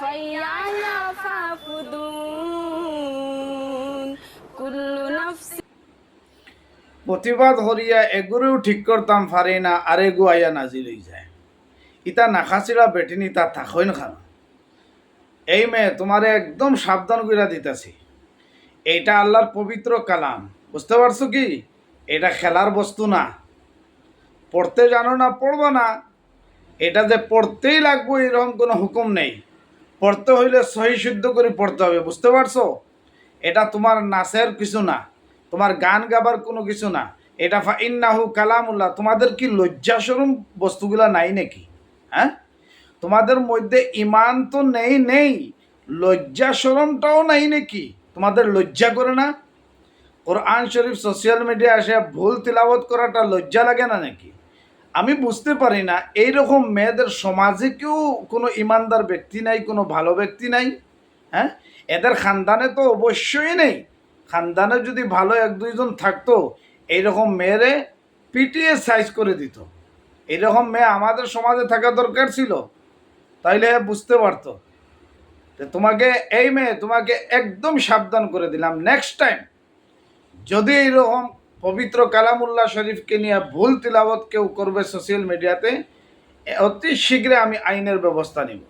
حي على فاقدون প্রতিবাদ হরিয়া এগুরেও ঠিক করতাম ফারে না আর এগু আইয়া নাজিল যায়। ইতা নাখাসিরা বেটিনি তা না খান। এই মেয়ে তোমারে একদম সাবধান কইরা দিতেছি। এইটা আল্লাহর পবিত্র কালাম। বুঝতে পারছ কি? এটা খেলার বস্তু না। পড়তে জানো না, পড়ব না। এটা যে পড়তেই লাগবো, এরকম কোনো হুকুম নেই। পড়তে হইলে সহি শুদ্ধ করে পড়তে হবে, বুঝতে পারছ? এটা তোমার নাচের কিছু না, তোমার গান গাবার কোনো কিছু না। এটা ফা ইন্নাহু কালামুল্লাহ, তোমাদের কি লজ্জাসরম বস্তুগুলা নাই নাকি? হ্যাঁ? তোমাদের মধ্যে ইমান তো নেই নেই লজ্জা সরমটাও নাই নাকি? তোমাদের লজ্জা করে না? কোরআন শরীফ সোশ্যাল মিডিয়া আসে, ভুল তিলাবত করাটা লজ্জা লাগে না নাকি? আমি বুঝতে পারি না এই রকম মেয়েদের সমাজে কেউ কোনো ইমানদার ব্যক্তি নাই, কোনো ভালো ব্যক্তি নাই হ্যাঁ? এদের খানদানে তো অবশ্যই নেই। খানদানে যদি ভালো এক দুইজন থাকতো, এইরকম মেয়েরে পিটিয়ে সাইজ করে দিত। এইরকম মেয়ে আমাদের সমাজে থাকা দরকার ছিল, তাইলে বুঝতে পারতো। তোমাকে এই মেয়ে তোমাকে একদম সাবধান করে দিলাম নেক্সট টাইম যদি এইরকম পবিত্র কালামুল্লাহ শরীফকে নিয়ে ভুল তিলাবত কেউ করবে সোশ্যাল মিডিয়াতে অতি শীঘ্রে আমি আইনের ব্যবস্থা নিব।